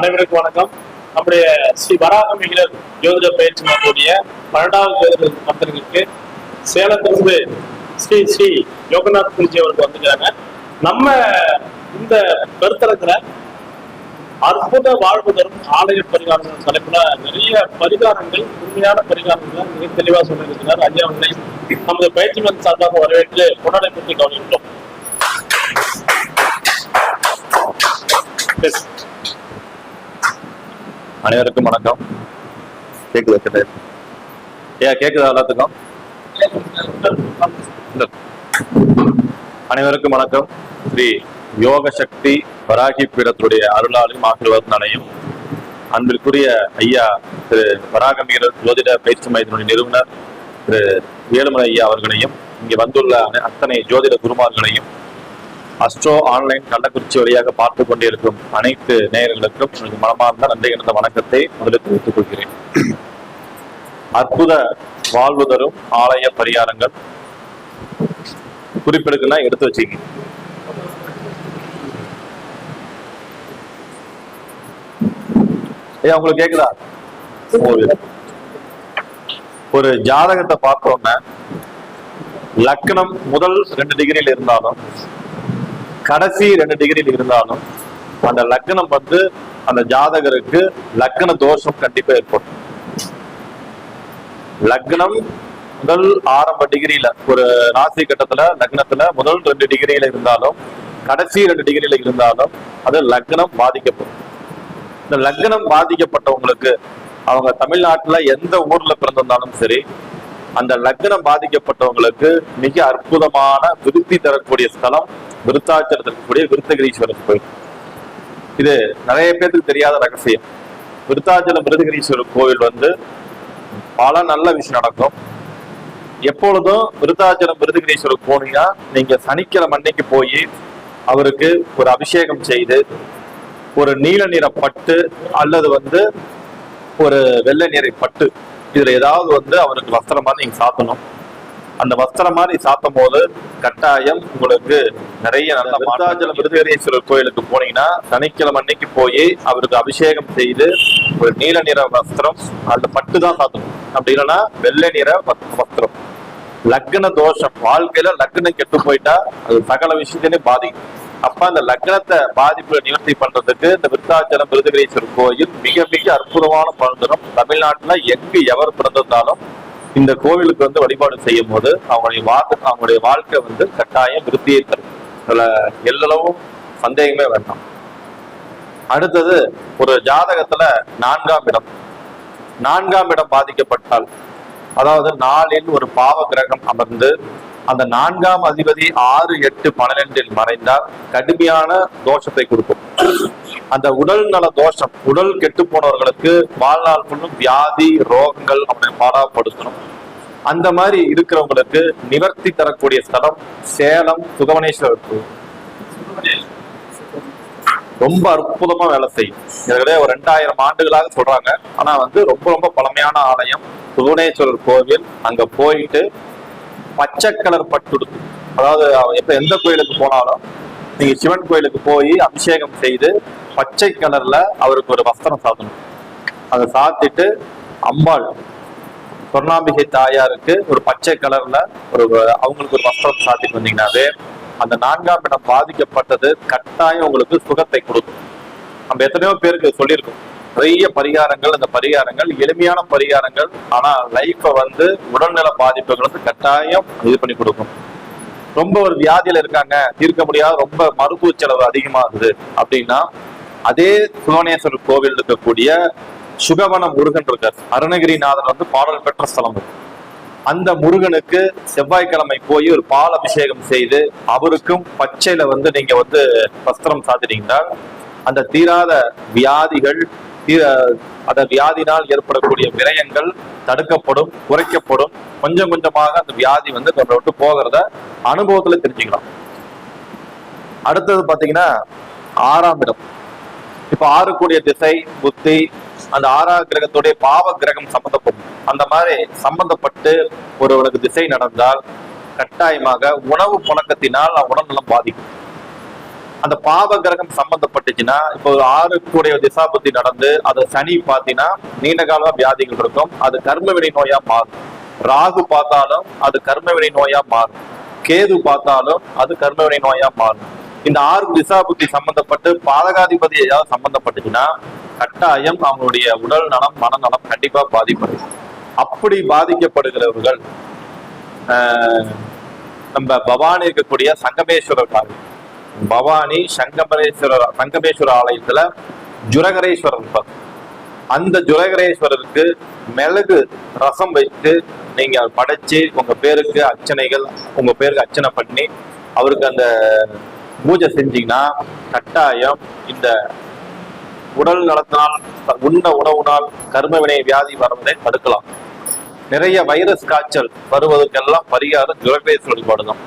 அனைவருக்கும் வணக்கம். நம்முடைய ஸ்ரீ வராகமிகர் ஜோதிட பயிற்சி மையத்துடைய பன்னெண்டாவது ஜோதிட மந்திரங்களுக்கு சேலத்திலிருந்து ஸ்ரீ ஸ்ரீ யோகநாத் குருஜி அவருக்கு வந்துட்டாங்க நம்ம இந்த கருத்தரத்துல அற்புத வாழ்வு தரும் ஆலய பரிகாரங்கள் தலைப்புல நிறைய பரிகாரங்கள் உண்மையான பரிகாரங்கள் மிக தெளிவா சொல்லியிருக்கிறார். ஐயா அவர்களை நமது பயிற்சி மன்ற சார்பாக வரவேற்று கொண்டாடை பற்றி கவனிக்கிறோம் Yes. அனைவருக்கும் வணக்கம். கேக்குதா கேட்டு ஏன் கேக்குதா எல்லாத்துக்கும்? அனைவருக்கும் வணக்கம். ஸ்ரீ யோக சக்தி வராகி பீடத்துடைய அருளாலும் ஆசீர்வாதனாலையும் அன்பிற்குரிய ஐயா திரு வராகமீரர் ஜோதிட பயிற்சி மையத்தினுடைய நிறுவனர் திரு வேலுமலை ஐயா அவர்களையும் இங்கே வந்துள்ள அனை- அத்தனை ஜோதிட குருமார்களையும் அஸ்ட்ரோ ஆன்லைன் கள்ளக்குறிச்சி வழியாக பார்த்து கொண்டிருக்கும் அனைத்து நேயர்களுக்கும் எனது மனமார்ந்த நன்றி இணைந்த வணக்கத்தை முதலில் தெரிவித்துக் கொள்கிறேன். அற்புத வாழ்வு தரும் ஆலய பரிகாரங்கள் குறிப்பெடுக்குன்னா எடுத்து வச்சுங்க. ஏ உங்களுக்கு கேக்குதா? ஒரு ஜாதகத்தை பார்த்தோன்னே லக்னம் முதல் ரெண்டு டிகிரியில இருந்தாலும் கடைசி ரெண்டு டிகிரியில் இருந்தாலும் அந்த லக்னம் வந்து அந்த ஜாதகருக்கு லக்ன தோஷம் கண்டிப்பா ஏற்படும். லக்னம் முதல் ஆரம்ப டிகிரியில ஒரு ராசி கட்டத்துல லக்னத்துல முதல் ரெண்டு டிகிரியில இருந்தாலும் கடைசி ரெண்டு டிகிரியில இருந்தாலும் அது லக்னம் பாதிக்கப்படும். இந்த லக்னம் பாதிக்கப்பட்டவங்களுக்கு அவங்க தமிழ்நாட்டுல எந்த ஊர்ல பிறந்திருந்தாலும் சரி அந்த லக்னம் பாதிக்கப்பட்டவங்களுக்கு மிக அற்புதமான விருத்தி தரக்கூடிய ஸ்தலம் விருத்தாச்சலத்தில் இருக்கக்கூடிய விருத்தகிரீஸ்வரர் கோயில். இது நிறைய பேருக்கு தெரியாத ரகசியம். விருத்தாச்சலம் விருதகிரீஸ்வரர் கோவில் வந்து பல நல்ல விஷயம் நடக்கும். எப்பொழுதும் விருத்தாச்சலம் விருதகிரீஸ்வரர் போனீங்கன்னா நீங்க சனிக்கிழமை அன்னைக்கு போய் அவருக்கு ஒரு அபிஷேகம் செய்து ஒரு நீல நிற பட்டு அல்லது வந்து ஒரு வெள்ளை நிறை பட்டு இதுல ஏதாவது வந்து அவருக்கு வஸ்திரமா நீங்க சாத்தணும். அந்த வஸ்திரம் மாதிரி சாத்தும் போது கட்டாயம் உங்களுக்கு நிறைய நல்ல விருத்தாச்சலம் விருதுகரீஸ்வரர் கோயிலுக்கு போனீங்கன்னா சனிக்கிழமை அன்னைக்கு போய் அவருக்கு அபிஷேகம் செய்து ஒரு நீல நிற வஸ்திரம் அந்த பட்டு தான் சாத்தணும். அப்படி இல்லைன்னா வெள்ளை நிற வஸ்- வஸ்திரம். லக்ன தோஷம். வாழ்க்கையில லக்னம் கெட்டு போயிட்டா அது சகல விஷயத்திலையும் பாதிக்கும். அப்ப அந்த லக்னத்தை பாதிப்புல நிவர்த்தி பண்றதுக்கு இந்த விருத்தாச்சலம் விருதுகிரீஸ்வரர் கோயில் மிக மிக அற்புதமான பலன் தரும். தமிழ்நாட்டுல எங்கு எவர் பிறந்திருந்தாலும் இந்த கோவிலுக்கு வந்து வழிபாடு செய்யும் போது அவங்களுடைய வாழ்க்கை அவங்களுடைய வாழ்க்கை வந்து கட்டாயம் விருத்தியை தரும். இதுல எல்லளவும் சந்தேகமே வேண்டாம். அடுத்தது ஒரு ஜாதகத்துல நான்காம் இடம். நான்காம் இடம் பாதிக்கப்பட்டால் அதாவது நாளில் ஒரு பாவ கிரகம் அமர்ந்து அந்த நான்காம் அதிபதி ஆறு எட்டு பன்னிரெண்டில் மறைந்தால் கடுமையான தோஷத்தை கொடுக்கும். அந்த உடல் நல தோஷம் உடல் கெட்டு போனவர்களுக்கு வாழ்நாள் ஃபுல்லும் வியாதி ரோகங்கள் அப்படி பாடாப்படுத்தணும். அந்த மாதிரி இருக்கிறவங்களுக்கு நிவர்த்தி தரக்கூடிய ஸ்தலம் சேலம் சுகவனேஸ்வரர் கோயில். ரொம்ப அற்புதமா வேலை செய்யும். இதுல ஒரு ரெண்டாயிரம் ஆண்டுகளாக சொல்றாங்க. ஆனா வந்து ரொம்ப ரொம்ப பழமையான ஆலயம் புவனேஸ்வரர் கோவில். அங்க போயிட்டு பச்சை கலர் பட்டுடுத்து அதாவது எப்ப எந்த கோயிலுக்கு போனாலும் நீங்க சிவன் கோயிலுக்கு போய் அபிஷேகம் செய்து பச்சை கலர்ல அவருக்கு ஒரு வஸ்திரம் சாத்தணும். அதை சாத்திட்டு அம்பாள் சொர்ணாம்பிகை தாயாருக்கு ஒரு பச்சை கலர்ல ஒரு அவங்களுக்கு ஒரு வஸ்திரம் சாத்திட்டு வந்தீங்கன்னாவே அந்த நான்காம் இடம் பாதிக்கப்பட்டது கட்டாயம் உங்களுக்கு சுகத்தை கொடுக்கும். நம்ம எத்தனையோ பேருக்கு சொல்லியிருக்கோம். நிறைய பரிகாரங்கள் அந்த பரிகாரங்கள் எளிமையான பரிகாரங்கள் ஆனா லைஃப்பை வந்து உடல்நல பாதிப்புகள் வந்து கட்டாயம் இது பண்ணி கொடுக்கும். ரொம்ப ஒரு வியாதியில இருக்காங்க தீர்க்க முடியாத ரொம்ப மருத்துவ செலவு அதிகமாகுது அப்படின்னா அதே சுவனேஸ்வரர் கோவில் இருக்கக்கூடிய சுகவன முருகன் இருக்கார். அருணகிரிநாதர் வந்து பாடல் பெற்ற ஸ்தலம் அந்த முருகனுக்கு செவ்வாய்க்கிழமை போய் ஒரு பால் அபிஷேகம் செய்து அவருக்கும் பச்சையில வந்து நீங்க வந்து வஸ்திரம் சாத்திட்டீங்கன்னா அந்த தீராத வியாதிகள் தீர அந்த வியாதினால் ஏற்படக்கூடிய விரயங்கள் தடுக்கப்படும் குறைக்கப்படும். கொஞ்சம் கொஞ்சமாக அந்த வியாதி வந்து நம்மளை விட்டு போகிறத அனுபவத்துல தெரிஞ்சுக்கலாம். அடுத்தது பாத்தீங்கன்னா ஆறாம் இடம். இப்ப ஆறுக்கூடிய திசை புத்தி அந்த ஆறாவது கிரகத்துடைய பாவ கிரகம் சம்பந்தப்படும். அந்த மாதிரி சம்பந்தப்பட்டு ஒருவனுக்கு திசை நடந்தால் கட்டாயமாக உணவு பழக்கத்தினால் உடல்நலம் பாதிக்கும். அந்த பாவ கிரகம் சம்பந்தப்பட்டுச்சுன்னா இப்போ ஒரு ஆறு கூடிய திசா புத்தி நடந்து அது சனி பார்த்தீங்கன்னா நீண்ட காலமா வியாதிகள் இருக்கும். அது கர்ம வினை நோயா மாறும். ராகு பார்த்தாலும் அது கர்ம வினை நோயா மாறும். கேது பார்த்தாலும் அது கர்ம வினை நோயா மாறும். இந்த ஆறு திசா புத்தி சம்பந்தப்பட்டு பாதகாதிபதி ஏதாவது சம்பந்தப்பட்டுச்சுன்னா கட்டாயம் அவங்களுடைய உடல் நலம் மனநலம் கண்டிப்பா பாதிப்படும் அப்படி பாதிக்கப்படுகிறவர்கள் ஆஹ், நம்ம பவானி இருக்கக்கூடிய சங்கமேஸ்வரர் ஆலயம் பவானி சங்கமரேஸ்வரர் சங்கமேஸ்வரர் ஆலயத்துல ஜுரகரேஸ்வரர் இருப்பார் அந்த ஜுரகரேஸ்வரருக்கு மிளகு ரசம் வைத்து நீங்க படைச்சு உங்க பேருக்கு அர்ச்சனைகள் உங்க பேருக்கு அர்ச்சனை பண்ணி அவருக்கு அந்த பூஜை செஞ்சீங்கன்னா கட்டாயம் இந்த உடல் நலத்தினால் உண்ண உணவுனால் கர்மவினை வியாதி வரவதை தடுக்கலாம். நிறைய வைரஸ் காய்ச்சல் வருவதற்கெல்லாம் பரிகாரம் ஜுரகரேஸ்வரர் வழிபாடு தான்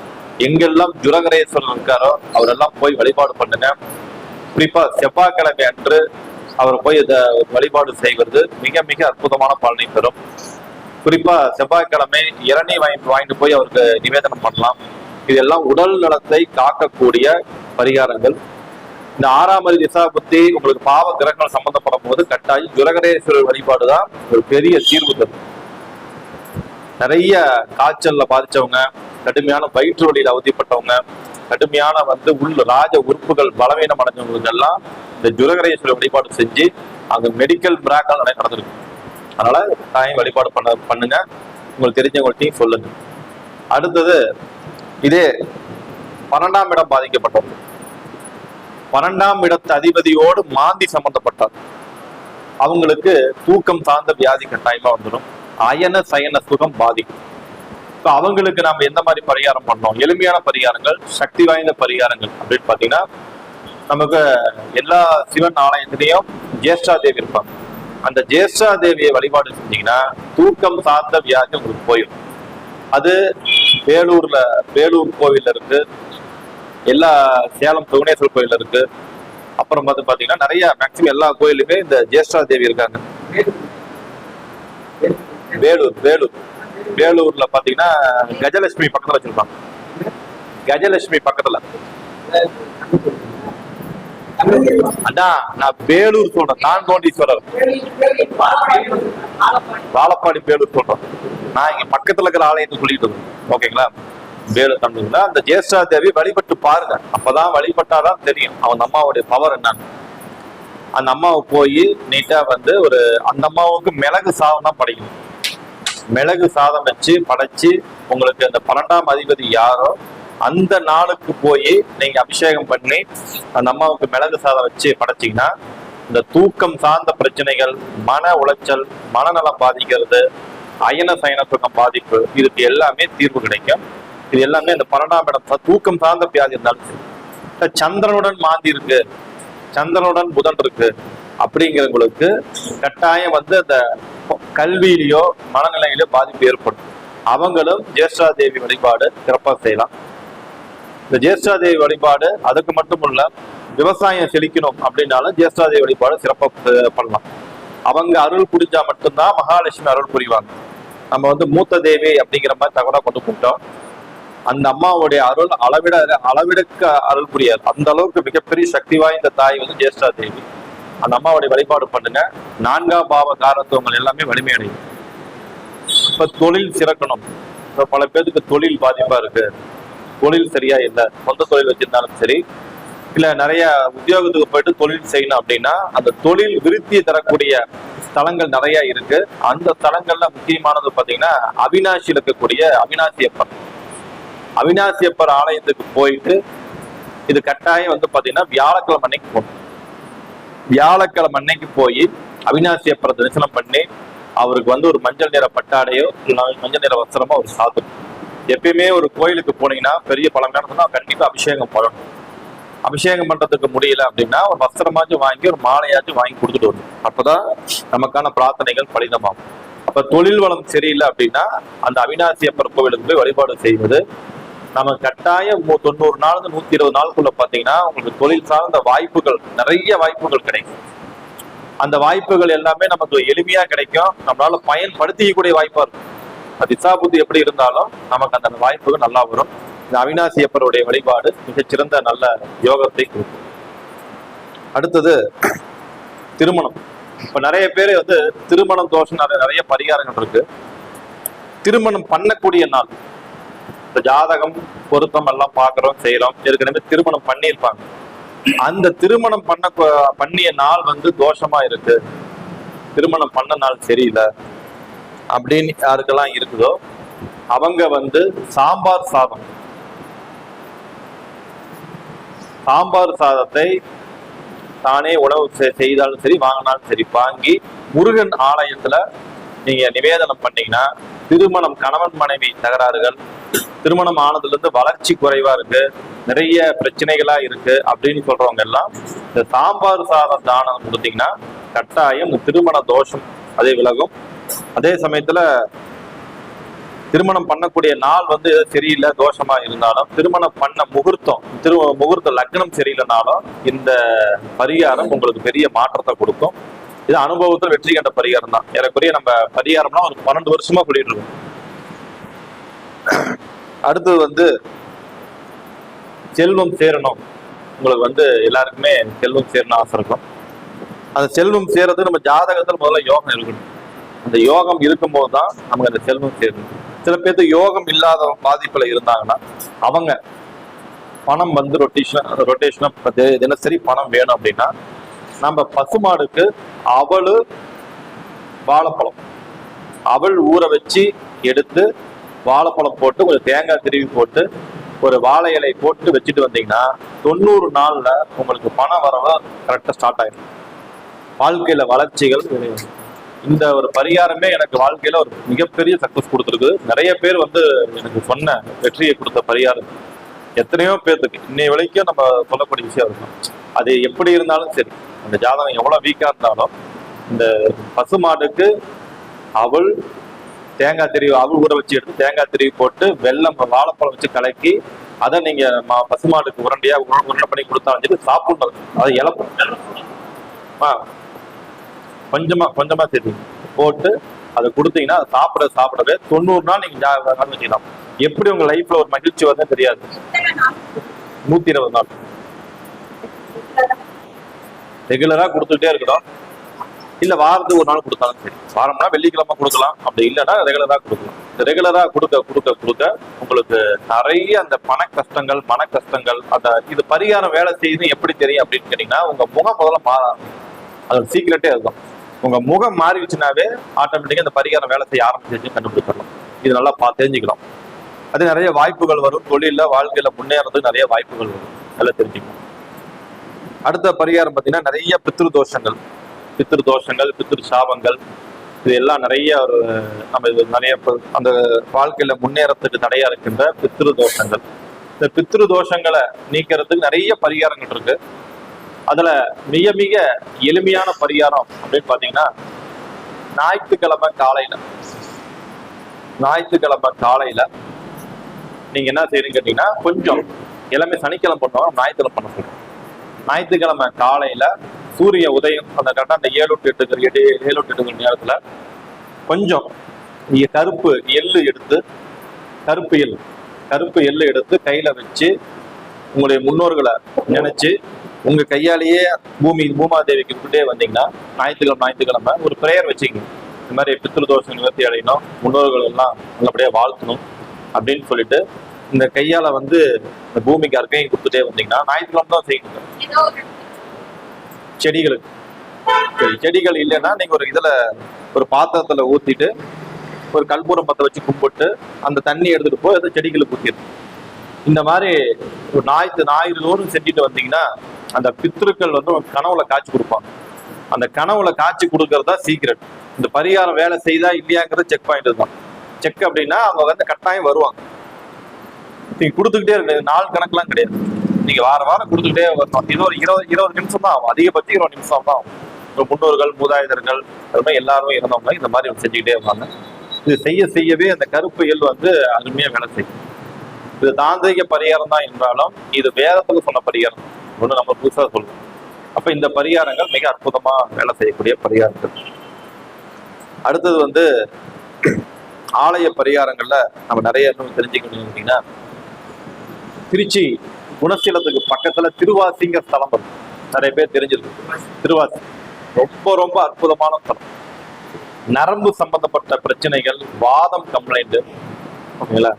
எங்கெல்லாம் ஜுரகரேஸ்வரர் இருக்காரோ அவரெல்லாம் போய் வழிபாடு பண்ணுங்க. குறிப்பா செவ்வாய்க்கிழமை அன்று அவர் போய் இதை வழிபாடு செய்வது மிக மிக அற்புதமான பலனை பெறும் குறிப்பா செவ்வாய்க்கிழமை இரணி வாங்கி வாங்கிட்டு போய் அவருக்கு நிவேதனம் பண்ணலாம். இதெல்லாம் உடல் நலத்தை காக்கக்கூடிய பரிகாரங்கள். இந்த ஆறாம் அதிபதி திசா பத்தி உங்களுக்கு பாவ கிரகங்கள் சம்பந்தப்படும் போது கட்டாயம் ஜுரகரேஸ்வரர் வழிபாடு தான் ஒரு பெரிய தீர்வு தரும். நிறைய காய்ச்சல்ல பாதிச்சவங்க கடுமையான வயிற்று வலியில அவதிப்பட்டவங்க கடுமையான வந்து உள்ள ராஜ உறுப்புகள் பலவீனம் அடைஞ்சவங்களுக்கு எல்லாம் இந்த ஜுரகரேஸ்வரர் வழிபாடு செஞ்சு அங்க மெடிக்கல் மிராக்கள் நிறைய நடந்திருக்கு. அதனால தாயம் வழிபாடு பண்ண பண்ணுங்க. உங்களுக்கு தெரிஞ்சவங்கள்ட்டையும் சொல்லுங்க. அடுத்தது இதே பன்னெண்டாம் இடம் பாதிக்கப்பட்டது. பன்னெண்டாம் இடத்து அதிபதியோடு மாந்தி சம்பந்தப்பட்டார். அவங்களுக்கு தூக்கம் சார்ந்த வியாதி கட்டாயமா வந்துடும் அயன சயன சுகம் பாதிக்கும். இப்போ அவங்களுக்கு நாம எந்த மாதிரி பரிகாரம் பண்ணோம்? எளிமையான பரிகாரங்கள் சக்தி வாய்ந்த பரிகாரங்கள் அப்படின்னு பார்த்தீங்கன்னா நமக்கு எல்லா சிவன் ஆலயத்திலையும் ஜேஷ்டா தேவி இருப்பாங்க. அந்த ஜேஷ்டா தேவியை வழிபாடு செஞ்சீங்கன்னா தூக்கம் சார்ந்த வியாதி உங்களுக்கு போயிடும் அது வேலூர்ல வேலூர் கோவில் இருக்கு எல்லா சேலம் புவனேஸ்வர் கோயில்ல இருக்கு அப்புறம் பார்த்து பாத்தீங்கன்னா நிறைய மேக்சிமம் எல்லா கோயிலுமே இந்த ஜேஷ்டா தேவி இருக்காங்க. வேலூர் வேலூர். வேலூர்ல பாத்தீங்கன்னா கஜலட்சுமி பக்கத்துல வச்சிருப்பாங்க. கஜலட்சுமி பக்கத்துல. அதான் நான் வேலூர் சொல்றேன். நான் தோண்டீஸ்வரர் வாழப்பாடி வேலூர் சொல்றேன். நான் இங்க பக்கத்துல இருக்கிற ஆலயத்தை சொல்லிட்டு இருக்கேன். ஓகேங்களா? வேலூர் தமிழ்ல. அந்த ஜேஷ்டா தேவி வழிபட்டு பாருங்க. அப்பதான் வழிபட்டாதான் தெரியும் அவன் அம்மாவுடைய பவர் என்னன்னு. அந்த அம்மாவை போய் நீட்டா வந்து ஒரு அந்த அம்மாவுக்கு மிளகு சாதம் தான் படைக்கணும். மிளகு சாதம் வச்சு படைச்சு உங்களுக்கு அந்த பன்னெண்டாம் அதிபதி யாரோ அந்த நாளுக்கு போய் நீங்க அபிஷேகம் பண்ணி அந்த அம்மாவுக்கு மிளகு சாதம் வச்சு படைச்சீங்கன்னா இந்த தூக்கம் சார்ந்த பிரச்சனைகள் மன உளைச்சல் மனநலம் பாதிக்கிறது அயன சயன சுகம் பாதிப்பு இதுக்கு எல்லாமே தீர்வு கிடைக்கும். இது எல்லாமே இந்த பன்னெண்டாம் இடம் தூக்கம் சார்ந்த வியாதி இருந்தாலும் சரி. சந்திரனுடன் மாந்தி இருக்கு சந்திரனுடன் புதன் இருக்கு அப்படிங்கிறவங்களுக்கு கட்டாயம் வந்து அந்த கல்வியிலையோ மனநிலையிலோ பாதிப்பு ஏற்படும். அவங்களும் ஜேஷ்டா தேவி வழிபாடு சிறப்பாக செய்யலாம். இந்த ஜேஷ்டா தேவி வழிபாடு அதுக்கு மட்டும் இல்ல விவசாயம் செழிக்கணும் அப்படின்னாலும் ஜேஷ்டா தேவி வழிபாடு சிறப்பாக பண்ணலாம். அவங்க அருள் புரிஞ்சா மட்டும்தான் மகாலட்சுமி அருள் புரிவாங்க. நம்ம வந்து மூத்த தேவி அப்படிங்கிற மாதிரி தகவலா கொண்டு போட்டோம் அந்த அம்மாவுடைய அருள் அளவிட அளவிடக்க அருள் புரியாது. அந்த அளவுக்கு மிகப்பெரிய சக்தி வாய்ந்த தாய் வந்து ஜேஷ்டா தேவி அந்த அம்மாவுடைய வழிபாடு பண்ணுங்க. நான்காம் பாவ காரத்துவங்கள் எல்லாமே வலிமையடையும். இப்ப தொழில் சிறக்கணும். இப்ப பல பேருக்கு தொழில் பாதிப்பா இருக்கு. தொழில் சரியா இல்லை? சொந்த தொழில் வச்சிருந்தாலும் சரி இல்ல நிறைய உத்தியோகத்துக்கு போயிட்டு தொழில் செய்யணும் அப்படின்னா அந்த தொழில் விருத்தி தரக்கூடிய ஸ்தலங்கள் நிறைய இருக்கு. அந்த ஸ்தலங்கள்ல முக்கியமானது பாத்தீங்கன்னா அவினாசியில் இருக்கக்கூடிய அவினாசி அவினாசியப்பர் ஆலயத்துக்கு போயிட்டு இது கட்டாயம் வந்து பாத்தீங்கன்னா வியாழக்கிழமை அன்னைக்கு போகணும். வியாழக்கிழமை அன்னைக்கு போய் அவினாசியப்பரை தரிசனம் பண்ணி அவருக்கு வந்து ஒரு மஞ்சள் நிற பட்டாடையோ மஞ்சள் நிற வஸ்திரமோ அவர் சாத்தணும் எப்பயுமே ஒரு கோயிலுக்கு போனீங்கன்னா பெரிய பழங்காலத்துல கண்டிப்பா அபிஷேகம் பண்ணணும். அபிஷேகம் பண்றதுக்கு முடியல அப்படின்னா ஒரு வஸ்திரமாச்சும் வாங்கி ஒரு மாலையாச்சும் வாங்கி கொடுத்துட்டு வரணும். அப்பதான் நமக்கான பிரார்த்தனைகள் பலிதமாகும். அப்ப தொழில் வளம் சரியில்லை அப்படின்னா அந்த அவினாசி அப்பர் கோவிலுக்கு போய் வழிபாடு செய்வது நம்ம கட்டாயம் தொண்ணூறு நாள் நூத்தி இருபது நாளுக்குள்ள பாத்தீங்கன்னா உங்களுக்கு தொழில் சார்ந்த வாய்ப்புகள் நிறைய வாய்ப்புகள் கிடைக்கும். அந்த வாய்ப்புகள் எல்லாமே நமக்கு எளிமையா கிடைக்கும். நம்மளால பயன்படுத்திக்கக்கூடிய வாய்ப்பா இருக்கும். திசா புத்தி எப்படி இருந்தாலும் நமக்கு அந்த வாய்ப்புகள் நல்லா வரும். இந்த அவினாசி அப்பருடைய வழிபாடு மிகச்சிறந்த நல்ல யோகத்தை கொடுக்கும். அடுத்தது திருமணம். இப்ப நிறைய பேர் வந்து திருமணம் தோஷம் நிறைய நிறைய பரிகாரங்கள் இருக்கு. திருமணம் பண்ணக்கூடிய நாள். இந்த ஜாதகம் பொருத்தம் எல்லாம் பாக்குறோம் செய்யறோம் ஏற்கனவே திருமணம் பண்ணியிருப்பாங்க. அந்த திருமணம் பண்ண பண்ணிய நாள் வந்து தோஷமா இருக்கு. திருமணம் பண்ண நாள் சரியில்லை. அப்படின்னு யாருக்கெல்லாம் இருக்குதோ அவங்க வந்து சாம்பார் சாதம். சாம்பார் சாதத்தை தானே உணவு செ- செய்தாலும் சரி வாங்கினாலும் சரி வாங்கி முருகன் ஆலயத்துல நீங்க நிவேதனம் பண்ணீங்கன்னா திருமணம் கணவன் மனைவி தகராறுகள் திருமணம் ஆனதுல இருந்து வளர்ச்சி குறைவா இருக்கு நிறைய பிரச்சனைகளா இருக்கு அப்படின்னு சொல்றவங்க எல்லாம் இந்த சாம்பார் சாதம் தானம் கொடுத்தீங்கன்னா கட்டாயம் திருமண தோஷம் அதே விலகும். அதே சமயத்துல திருமணம் பண்ணக்கூடிய நாள் வந்து ஏதோ சரியில்லை தோஷமா இருந்தாலும் திருமணம் பண்ண முகூர்த்தம் திரு முகூர்த்த லக்னம் சரியில்லைனாலும் இந்த பரிகாரம் உங்களுக்கு பெரிய மாற்றத்தை கொடுக்கும். இது அனுபவத்தில் வெற்றி கண்ட பரிகாரம் தான். ஏறக்குறைய நம்ம பரிகாரம்னா ஒரு பன்னெண்டு வருஷமா சொல்லிட்டு இருக்கோம். அடுத்தது வந்து செல்வம் சேரணும். உங்களுக்கு வந்து எல்லாருக்குமே செல்வம் சேரணும் ஆசை இருக்கும். அந்த செல்வம் சேரது நம்ம ஜாதகத்தில் முதல்ல யோகம் இருக்கணும். அந்த யோகம் இருக்கும்போது தான் நமக்கு அந்த செல்வம் சேரணும் சில பேர்த்து யோகம் இல்லாத பாதிப்புல இருந்தாங்கன்னா அவங்க பணம் வந்து ரொட்டேஷன் ரொட்டேஷனா தினசரி பணம் வேணும் அப்படின்னா நம்ம பசுமாடுக்கு அவளு வாழைப்பழம். அவள் ஊற வச்சு எடுத்து வாழைப்பழம் போட்டு கொஞ்சம் தேங்காய் திருவி போட்டு ஒரு வாழை இலை போட்டு வச்சுட்டு வந்தீங்கன்னா தொண்ணூறு நாளில் உங்களுக்கு பண வரவு கரெக்டாக ஸ்டார்ட் ஆயிடும் வாழ்க்கையில் வளர்ச்சிகள் விளையும். இந்த ஒரு பரிகாரமே எனக்கு வாழ்க்கையில ஒரு மிகப்பெரிய சக்சஸ் கொடுத்துருக்கு. நிறைய பேர் வந்து எனக்கு சொன்ன வெற்றியை கொடுத்த பரிகாரம். எத்தனையோ பேர்த்துக்கு இன்னை வரைக்கும் நம்ம சொல்லக்கூடிய விஷயம் இருக்கும் அது எப்படி இருந்தாலும் சரி அந்த ஜாதகம் எவ்வளவு வீக்கா இருந்தாலும் இந்த பசுமாடுக்கு அவள் தேங்காய் திருவி அவள் ஊற வச்சு எடுத்து தேங்காய் திருவி போட்டு வெள்ளம் வாழைப்பழம் வச்சு கலக்கி அதை நீங்க பசுமாடுக்கு உரண்டியா உரு- உருண்டை பண்ணி கொடுத்தா வந்துட்டு சாப்பிடணும். அதை இழப்பு ஆ. கொஞ்சமா கொஞ்சமா சேர்த்து போட்டு அதை கொடுத்தீங்கன்னா சாப்பிட சாப்பிடவே தொண்ணூறு நாள் நீங்க ஜா- வச்சுக்கலாம். எப்படி உங்க லைஃப்ல ஒரு மகிழ்ச்சி வருதுன்னு தெரியாது. நூத்தி இருபது நாள் ரெகுலரா கொடுத்துட்டே இருக்கணும் இல்ல வாரத்துக்கு ஒரு நாள் கொடுத்தாலும் சரி. வாரம்னா வெள்ளிக்கிழமை கொடுக்கலாம். அப்படி இல்லைன்னா ரெகுலரா கொடுக்கலாம். ரெகுலரா கொடுக்க கொடுக்க கொடுக்க உங்களுக்கு நிறைய அந்த பண கஷ்டங்கள் மன கஷ்டங்கள் அந்த இது பரிகாரம் வேலை செய்யுது எப்படி தெரியும் அப்படின்னு கேட்டீங்கன்னா உங்க முகம் முதல்ல மாற அது சீக்கிரட்டே இருக்கும் உங்க முகம் மாறிடுச்சுனாவே ஆட்டோமேட்டிக்கா இந்த பரிகாரம் வேலை செய்ய ஆரம்பிச்சு கண்டுபிடிச்சிடலாம். இது நல்லா பா தெரிஞ்சுக்கலாம். அது நிறைய வாய்ப்புகள் வரும். தொழில வாழ்க்கையில முன்னேறதுக்கு நிறைய வாய்ப்புகள் வரும். நல்லா தெரிஞ்சுக்கலாம். அடுத்த பரிகாரம் பார்த்தீங்கன்னா நிறைய பித்ரு தோஷங்கள் பித்ரு தோஷங்கள் பித்ரு சாபங்கள் இது எல்லாம் நிறைய ஒரு நம்ம இது நிறைய அந்த வாழ்க்கையில முன்னேறத்துக்கு தடையா இருக்கின்ற பித்ரு தோஷங்கள் இந்த பித்ரு தோஷங்களை நீக்கிறதுக்கு நிறைய பரிகாரங்கள் இருக்கு. அதுல மிக மிக எளிமையான பரிகாரம் அப்படின்னு பாத்தீங்கன்னா ஞாயிற்றுக்கிழமை காலையில. ஞாயிற்றுக்கிழமை காலையில நீங்க என்ன செய்யறீங்க கேட்டீங்கன்னா கொஞ்சம் எல்லாமே சனிக்கிழமை பண்ணுவோம் ஞாயிற்றுக்கிழமை பண்ண சொல்றோம். ஞாயிற்றுக்கிழமை காலையில சூரிய உதயம் அந்த கரெக்டாக அந்த ஏழு டு எட்டு எட்டு ஏழு டு எட்டு மணி நேரத்துல கொஞ்சம் நீங்க கருப்பு எள்ளு எடுத்து கருப்பு எள் கருப்பு எள்ளு எடுத்து கையில வச்சு உங்களுடைய முன்னோர்களை நினைச்சு உங்க கையாலேயே பூமி பூமாதேவிக்கு விட்டுட்டே வந்தீங்கன்னா ஞாயிற்றுக்கிழமை ஞாயிற்றுக்கிழமை ஒரு பிரேயர் வச்சுக்கங்க. இந்த மாதிரி பித்ரு தோஷம் நிவர்த்தி அடையணும் முன்னோர்கள் எல்லாம் நல்லபடியா வாழ்த்தணும் அப்படின்னு சொல்லிட்டு இந்த கையால வந்து இந்த பூமிக்கு அர்க்கையும் கொடுத்துட்டே வந்தீங்கன்னா ஞாயிற்றுக்கிழமை தான் செய்யணும் செடிகளுக்கு சரி செடிகள் இல்லைன்னா நீங்க ஒரு இதுல ஒரு பாத்திரத்துல ஊத்திட்டு ஒரு கற்பூரம் பத்த வச்சு கும்பிட்டு அந்த தண்ணி எடுத்துட்டு போய் அந்த செடிகளுக்கு ஊத்திடணும். இந்த மாதிரி ஒரு ஞாயிற்று ஞாயிறு தோறும் செஞ்சுட்டு வந்தீங்கன்னா அந்த பித்திருக்கள் வந்து கனவுல காட்சி கொடுப்பாங்க. அந்த கனவுல காட்சி கொடுக்கறதா சீக்ரெட் சீக்கிரட் இந்த பரிகாரம் வேலை செய்தா இல்லையாங்கிறது செக் பாயிண்ட் தான் செக் அப்படின்னா அவங்க வந்து கட்டாயம் வருவாங்க. நீங்க கொடுத்துக்கிட்டே இருக்கு நாள் கணக்கெல்லாம் கிடையாது. நீங்க வார வாரம் கொடுத்துக்கிட்டே வரணும். இது ஒரு இருபது இருபது நிமிஷம் தான் ஆகும். அதிகபட்சம் இருபது நிமிஷம் தான் ஆகும். இப்ப முன்னோர்கள் மூதாயுதர்கள் அதுமாதிரி எல்லாரும் இருந்தவங்க இந்த மாதிரி செஞ்சுக்கிட்டே இருப்பாங்க. இது செய்ய செய்யவே அந்த கருப்பு எல் வந்து அருமையா வேலை செய்யும். இது தாந்திரிக பரிகாரம் தான் என்றாலும் இது வேதத்துக்கு சொன்ன பரிகாரம். ஒன்று நம்ம புதுசாக சொல்லணும் அப்போ இந்த பரிகாரங்கள் மிக அற்புதமாக வேலை செய்யக்கூடிய பரிகாரங்கள். அடுத்தது வந்து ஆலய பரிகாரங்களில் நம்ம நிறைய இன்னும் தெரிஞ்சுக்க முடியும் அப்படின்னா திருச்சி குணசீலத்துக்கு பக்கத்தில் திருவாசிங்க ஸ்தலம் இருக்கு. நிறைய பேர் தெரிஞ்சிருக்கு திருவாசி. ரொம்ப ரொம்ப அற்புதமான ஸ்தலம். நரம்பு சம்பந்தப்பட்ட பிரச்சனைகள் வாதம் கம்ப்ளைண்ட் ஓகேங்களா?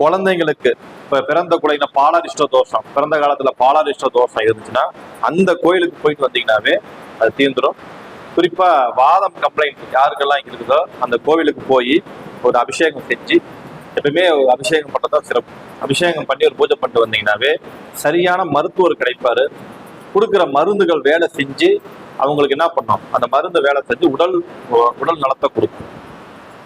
குழந்தைங்களுக்கு இப்ப பிறந்த குழந்தை பாலாரிஷ்ட தோஷம் பிறந்த காலத்துல பாலாரிஷ்ட தோஷம் இருந்துச்சுன்னா அந்த கோயிலுக்கு போயிட்டு வந்தீங்கன்னாவே அது தீர்ந்துடும் குறிப்பா வாதம் கம்ப்ளைண்ட் யாருக்கெல்லாம் இருக்குதோ அந்த கோவிலுக்கு போய் ஒரு அபிஷேகம் செஞ்சு எப்பவுமே ஒரு அபிஷேகம் பண்றதா சிறப்பு. அபிஷேகம் பண்ணி ஒரு பூஜை பண்ணிட்டு வந்தீங்கன்னாவே சரியான மருத்துவர் கிடைப்பாரு. கொடுக்குற மருந்துகள் வேலை செஞ்சு அவங்களுக்கு என்ன பண்ணோம்? அந்த மருந்து வேலை செஞ்சு உடல் உடல் நலத்தை கொடுக்கும்.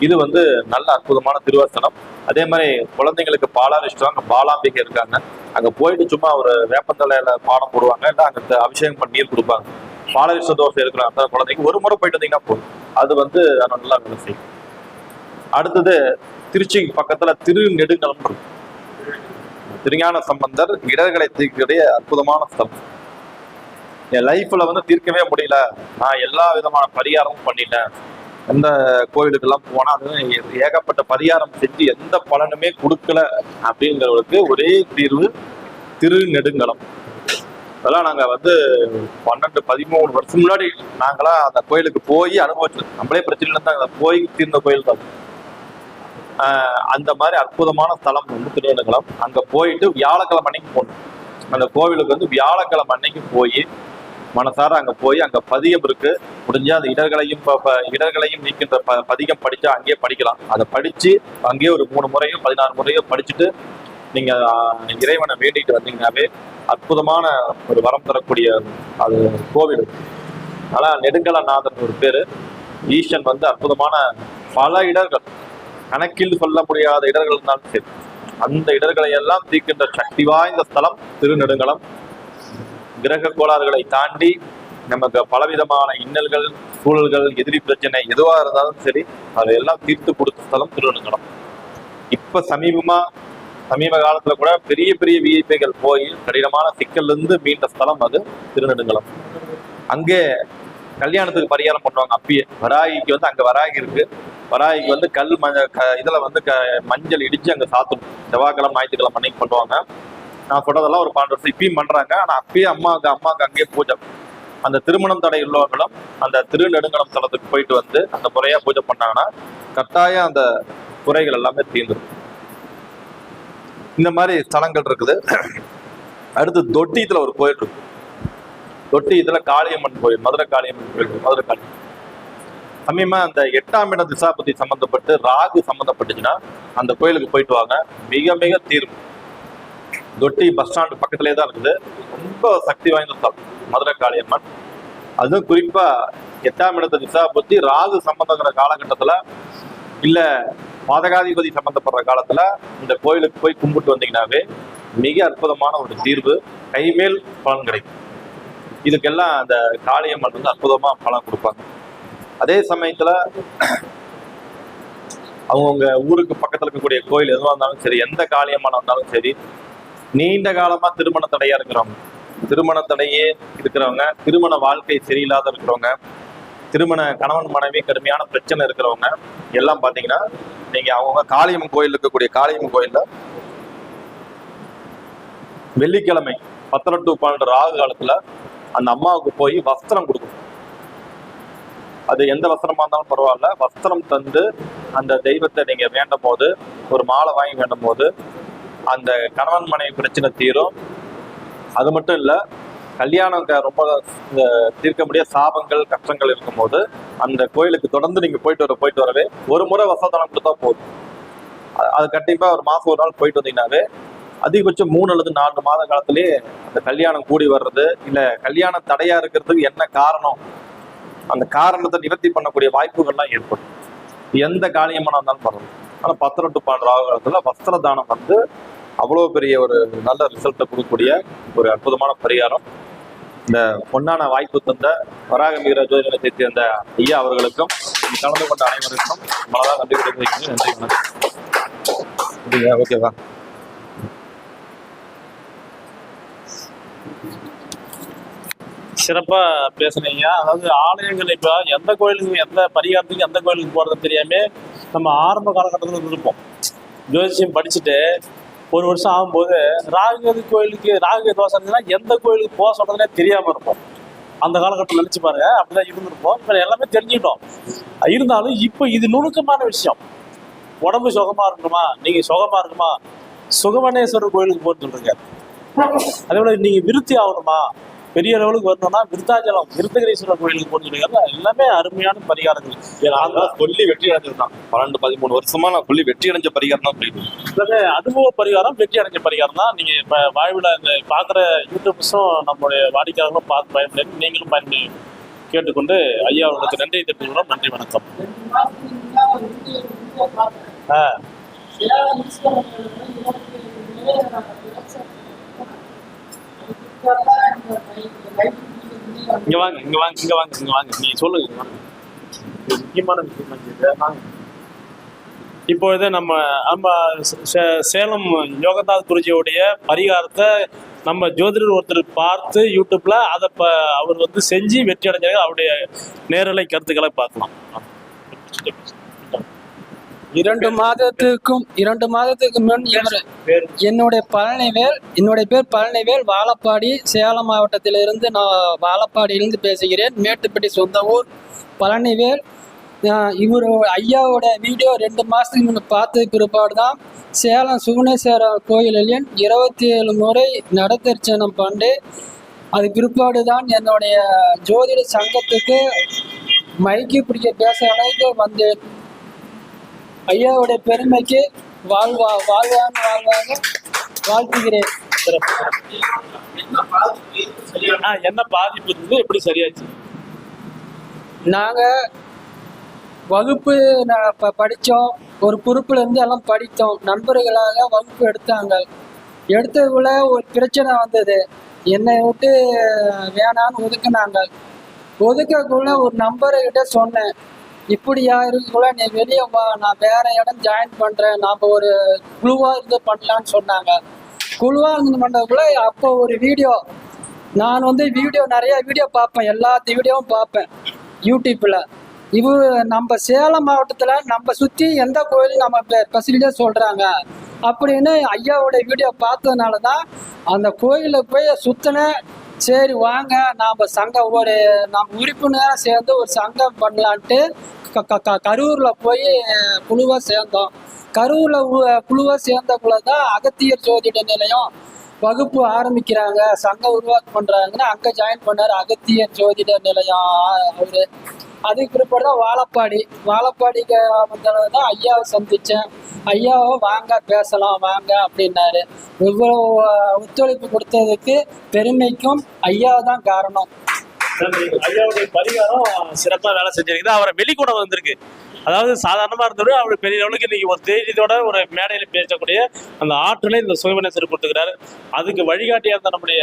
இது வந்து நல்ல அற்புதமான திருவாசனம். அதே மாதிரி குழந்தைங்களுக்கு பாலாரிஷ்டம் அங்கே பாலாம்பிகை இருக்காங்க. அங்க போயிட்டு சும்மா ஒரு வேப்பந்தலையில பாடம் போடுவாங்க. இல்லை அங்க அபிஷேகம் பண்ணி நீர் கொடுப்பாங்க. பாலாரிஷ்ட தோசை இருக்கிற அந்த குழந்தைக்கு ஒரு முறை போயிட்டு வந்தீங்கன்னா போதும். அது வந்து நல்லா வேலை செய்யும். அடுத்தது திருச்சி பக்கத்துல திரு நெடுங்கலம் திருஞான சம்பந்தர் இடர்களை தீர்க்கக்கூடிய அற்புதமான ஸ்தலம். என் லைஃப்ல வந்து தீர்க்கவே முடியல. நான் எல்லா விதமான பரிகாரமும் பண்ணிட்டேன். எந்த கோயிலுக்கெல்லாம் போனா அது ஏகப்பட்ட பரிகாரம் செஞ்சு எந்த பலனுமே கொடுக்கல அப்படிங்கிறவங்களுக்கு ஒரே தீர்வு திருநெடுங்கலம். அதெல்லாம் நாங்க வந்து பன்னெண்டு பதிமூணு வருஷம் முன்னாடி நாங்களாம் அந்த கோயிலுக்கு போய் அனுபவிச்சோம் நம்மளே பிரச்சனை இருந்தா அங்கே போய் தீர்ந்த கோயில் தான். ஆஹ் அந்த மாதிரி அற்புதமான ஸ்தலம் வந்து திருநெடுங்கலம். அங்க போயிட்டு வியாழக்கிழமை அன்னைக்கு போகணும் அந்த கோவிலுக்கு வந்து வியாழக்கிழமை அன்னைக்கு போய் மனசார அங்க போய் அங்க பதியம் இருக்கு. முடிஞ்சால் அந்த இடர்களையும் இடர்களையும் நீக்கின்ற ப பதிகம் படிச்சா அங்கேயே படிக்கலாம். அதை படிச்சு அங்கேயே ஒரு மூணு முறையும் பதினாறு முறையோ படிச்சுட்டு நீங்க இறைவனை வேண்டிட்டு வந்தீங்கன்னாவே அற்புதமான ஒரு வரம் தரக்கூடிய அது கோவில். ஆனா நெடுங்கலநாதன் ஒரு பேரு. ஈஷன் வந்து அற்புதமான பல இடர்கள். கணக்கில் சொல்ல முடியாத இடர்கள் இருந்தாலும் சரி. அந்த இடர்களை எல்லாம் தீர்க்கின்ற சக்தி வாய்ந்த ஸ்தலம் திருநெடுங்கலம். கிரக கோளாறுகளை தாண்டி நமக்கு பலவிதமான இன்னல்கள் சூழல்கள் எதிரி பிரச்சனை எதுவா இருந்தாலும் சரி அதையெல்லாம் தீர்த்து கொடுத்த ஸ்தலம் திருநெடுங்கலம் இப்ப சமீபமா சமீப காலத்துல கூட பெரிய பெரிய விஐபிகள் போய் கடினமான சிக்கல்ல இருந்து மீண்ட ஸ்தலம் அது திருநெடுங்கலம் அங்கே கல்யாணத்துக்கு பரிகாரம் பண்ணுவாங்க அப்பயே. வராகிக்கு வந்து அங்க வராகி இருக்கு. வராகிக்கு வந்து கல் மஞ்ச க- இதுல வந்து க மஞ்சள் இடிச்சு அங்க சாத்தணும். செவ்வாய்க்கிழமை ஞாயிற்றுக்கிழமை அன்னைக்கு பண்ணுவாங்க. நான் சொல்றதெல்லாம் ஒரு பன்னெண்டு வருஷம் இப்பயும் பண்றாங்க. ஆனா அப்பயே அம்மாவுக்கு அம்மாவுக்கு அங்கேயே பூஜை. அந்த திருமணம் தடை உள்ளவர்களும் அந்த திருநெடுங்கலம் தலத்துக்கு போயிட்டு வந்து அந்த முறையா பூஜை பண்ணாங்கன்னா கட்டாயம் அந்த குறைகள் எல்லாமே தீர்ந்துடும் இந்த மாதிரி ஸ்தலங்கள் இருக்குது. அடுத்து தொட்டியத்துல ஒரு கோயில் இருக்கு. தொட்டி இதுல காளியம்மன் கோயில் மதுரை காளியம்மன் கோயில் மதுரை காளி சமயமா அந்த எட்டாம் இடம் திசாபதி சம்பந்தப்பட்டு ராகு சம்பந்தப்பட்டுச்சுன்னா அந்த கோயிலுக்கு போயிட்டு வாங்க. மிக மிக தீர்வு. தொட்டி பஸ் ஸ்டாண்டு பக்கத்திலே தான் இருக்குது. ரொம்ப சக்தி வாய்ந்த ஸ்தலம் மதுரை காளியம்மன் அதுவும் குறிப்பா எட்டாம் இடத்த திசாபத்தி ராகு சம்பந்தங்கிற காலகட்டத்துல இல்ல பாதகாதிபதி சம்பந்தப்படுற காலத்துல இந்த கோயிலுக்கு போய் கும்பிட்டு வந்தீங்கன்னாவே மிக அற்புதமான ஒரு தீர்வு. கைமேல் பலன் கிடைக்கும். இதுக்கெல்லாம் அந்த காளியம்மன் வந்து அற்புதமா பலன் கொடுப்பாங்க. அதே சமயத்துல அவங்கவுங்க ஊருக்கு பக்கத்துல இருக்கக்கூடிய கோயில் எதுவாக இருந்தாலும் சரி எந்த காளியம்மன் இருந்தாலும் சரி நீண்ட காலமா திருமண தடையா இருக்கிறவங்க. திருமண தடையே இருக்கிறவங்க திருமண வாழ்க்கை சரியில்லாத இருக்கிறவங்க திருமண கணவன் மனைவி கடுமையான பிரச்சனை இருக்கிறவங்க எல்லாம் பாத்தீங்கன்னா நீங்க அவங்க காளியம்மன் கோயில் இருக்கக்கூடிய காளியம்மன் கோயில்ல வெள்ளிக்கிழமை பத்தரை டு பன்னெண்டு ராகு காலத்துல அந்த அம்மாவுக்கு போய் வஸ்திரம் கொடுக்கணும். அது எந்த வஸ்திரமா இருந்தாலும் பரவாயில்ல. வஸ்திரம் தந்து அந்த தெய்வத்தை நீங்க வேண்டும் போது ஒரு மாலை வாங்கி வேண்டும் போது அந்த கணவன் மனைவி பிரச்சனை தீரும். அது மட்டும் இல்லை கல்யாணம் ரொம்ப தீர்க்க முடியாத சாபங்கள் கஷ்டங்கள் இருக்கும்போது அந்த கோயிலுக்கு தொடர்ந்து நீங்கள் போயிட்டு வர போயிட்டு வரவே ஒரு முறை வசதனம் கொடுத்தா போதும். அது கண்டிப்பாக ஒரு மாதம் ஒரு நாள் போயிட்டு வந்தீங்கன்னாவே அதிகபட்சம் மூணு அல்லது நான்கு மாத காலத்திலேயே அந்த கல்யாணம் கூடி வர்றது இல்லை கல்யாணம் தடையாக இருக்கிறதுக்கு என்ன காரணம் அந்த காரணத்தை நிவர்த்தி பண்ணக்கூடிய வாய்ப்புகள்லாம் ஏற்படும். எந்த காரியமான இருந்தாலும் பரவாயில்ல. ஆனால் பத்திரம் டு பன்னெண்டு ராகு வஸ்திர தானம் வந்து அவ்வளவு பெரிய ஒரு நல்ல ரிசல்ட்டை கொடுக்கக்கூடிய ஒரு அற்புதமான பரிகாரம். இந்த பொன்னான வாய்ப்பு தந்த வராக மிகிற ஜோதிடத்தை சேர்ந்த ஐயா அவர்களுக்கும் கலந்து கொண்ட அனைவருக்கும் மனதாக நன்றி தெரிவிக்கிறேன் நன்றி வணக்கம். ஓகேவா சிறப்பா பேசுனீங்க அதாவது ஆலயங்கள் இப்ப எந்த கோயிலுக்கு எந்த பரிகாரத்துக்கு எந்த கோயிலுக்கு போறது தெரியாம நம்ம ஆரம்ப காலகட்டத்தில் இருப்போம் ஜோதிஷம் படிச்சுட்டு ஒரு வருஷம் ஆகும்போது ராகு கோயிலுக்கு ராகு தோசை இருந்ததுன்னா எந்த கோயிலுக்கு போக சொல்றதுனே தெரியாம இருப்போம். அந்த காலகட்டம் நினைச்சு பாருங்க அப்படிதான் இருந்திருப்போம். இப்போ எல்லாமே தெரிஞ்சுக்கிட்டோம். இருந்தாலும் இப்போ இது நுணுக்கமான விஷயம். உடம்பு சுகமா இருக்கணுமா? நீங்க சுகமா இருக்குமா சுகமணேஸ்வரர் கோயிலுக்கு போட்டு சொல்றீங்க. அதே போல நீங்க விருத்தி ஆகணுமா? பெரிய லெவலுக்கு வரணும்னா விருத்தாச்சலம் விருத்தகிரீஸ்வரர் கோயிலுக்கு போன்னு சொல்லியிருக்காங்க. எல்லாமே அருமையான பரிகாரங்கள். நான் சொல்லி வெற்றி அடைஞ்சிருந்தான் பன்னெண்டு பதிமூணு வருஷமா நான் சொல்லி வெற்றி அடைஞ்ச பரிகாரம் தான் இருக்கேன். எல்லாமே அனுபவ பரிகாரம் வெற்றி அடைஞ்ச பரிகாரம் தான். நீங்க இப்ப வாழ்வில் இந்த பாக்குற யூடியூப்ஸும் நம்மளுடைய வாடிக்கையாளர்களும் பார்த்து பயன்படுத்தி நீங்களும் பயன்படுத்தி கேட்டுக்கொண்டு ஐயா அவர்களுக்கு நன்றி தெரிவிக்கிறோம் நன்றி வணக்கம். ஆ. இங்க வாங்க இங்க வாங்க இங்க வாங்க இங்க வாங்க. நீங்க சொல்லுங்க முக்கியமான விஷயம் வாங்க. இப்பொழுது நம்ம நம்ம சேலம் யோகநாத் குருஜியோடைய பரிகாரத்தை நம்ம ஜோதிடர் ஒருத்தர் பார்த்து யூடியூப்ல அதை அவர் வந்து செஞ்சு வெற்றி அடைஞ்சாங்க அவருடைய நேரலை கருத்துக்களை பார்க்கலாம். இரண்டு மாதத்துக்கும் இரண்டு மாதத்துக்கு முன் இவர் என்னுடைய பழனிவேல் என்னுடைய பேர் பழனிவேல் வாழப்பாடி சேலம் மாவட்டத்திலிருந்து நான் வாழப்பாடியிலிருந்து பேசுகிறேன். மேட்டுப்பட்டி சொந்த ஊர் பழனிவேல் இவர் ஐயாவோட வீடியோ ரெண்டு மாதத்துக்கு முன்ன பார்த்த பிற்பாடு தான் சேலம் சுகுணேஸ்வர கோயிலில் இருபத்தி ஏழு முறை நடத்தர்ச்சனம் பண்ணி அது பிற்பாடு தான் என்னுடைய ஜோதிட சங்கத்துக்கு மைக்கு பிடிக்க பேச அளவுக்கு வந்தேன். ஐயாவுடைய பெருமைக்கு வாழ்வா வாழ்வாங்க வாழ்வாங்க வாழ்த்துகிறேன். என்ன பாதிப்பு இருந்தது? எப்படி சரியாச்சு? நாங்கள் வகுப்பு படித்தோம் ஒரு குரூப்பில் இருந்து எல்லாம் படித்தோம். நண்பர்களாக வகுப்பு எடுத்தாங்க. எடுத்ததுக்குள்ள ஒரு பிரச்சனை வந்தது. என்னை விட்டு வேணான்னு ஒதுக்குனாங்க. ஒதுக்கக்குள்ள ஒரு நம்பர்கிட்ட சொன்னேன். இப்படியா இருக்குள்ள நீ வெளியே வா. நான் வேற இடம் ஜாயின் பண்ணுறேன் நாம் ஒரு குழுவாக இருந்து பண்ணலான்னு சொன்னாங்க. குழுவாக இருந்து பண்ணுறதுக்குள்ள அப்போ ஒரு வீடியோ நான் வந்து வீடியோ நிறைய வீடியோ பார்ப்பேன். எல்லாத்து வீடியோவும் பார்ப்பேன். யூடியூப்பில் இவ நம்ம சேலம் மாவட்டத்தில் நம்ம சுற்றி எந்த கோயிலும் நம்ம ஃபெசிலிட்டியாக சொல்கிறாங்க அப்படின்னு ஐயாவோட வீடியோ பார்த்ததுனால தான் அந்த கோயிலில் போய் சுற்றினேன் சரி வாங்க. நாம் சங்கம் ஒரு நம்ம உறுப்பினராக சேர்ந்து ஒரு சங்கம் பண்ணலான்ட்டு க க க கரூரில் போய் குழுவாக சேர்ந்தோம். கரூரில் குழுவாக சேர்ந்தக்குள்ள தான் அகத்தியர் ஜோதிட நிலையம் வகுப்பு ஆரம்பிக்கிறாங்க. சங்கம் உருவாக்கம் பண்ணுறாங்கன்னு அங்கே ஜாயின் பண்ணார் அகத்தியர் ஜோதிட நிலையம் அவர். அதுக்கு பிற்பாடு தான் வாழப்பாடி. வாழப்பாடிக்கு தான் ஐயாவை சந்திச்சேன். ஐயாவை வாங்க பேசலாம் வாங்க அப்படின்னாரு. இவ்வளோ ஒத்துழைப்பு கொடுத்ததுக்கு பெருமைக்கும் ஐயா தான் காரணம். ஐயாவுடைய பரிகாரம் சிறப்பா வேலை செஞ்சிருக்குது. அவரை வெளிக்கொண்டு வந்திருக்கு. அதாவது சாதாரணமா இருந்தோட அவர் பெரிய லெவலுக்கு இன்னைக்கு ஒரு தைரியத்தோட ஒரு மேடையில பேசக்கூடிய அந்த ஆற்றலை இந்த சுயமனசர் கொடுத்துக்கிறாரு. அதுக்கு வழிகாட்டியா இருந்த நம்முடைய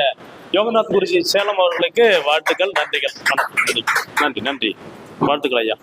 யோகநாத் குருஜி சேலம் அவர்களுக்கு வாழ்த்துக்கள் நன்றிகள். நன்றி நன்றி. வாழ்த்துக்கள் ஐயா.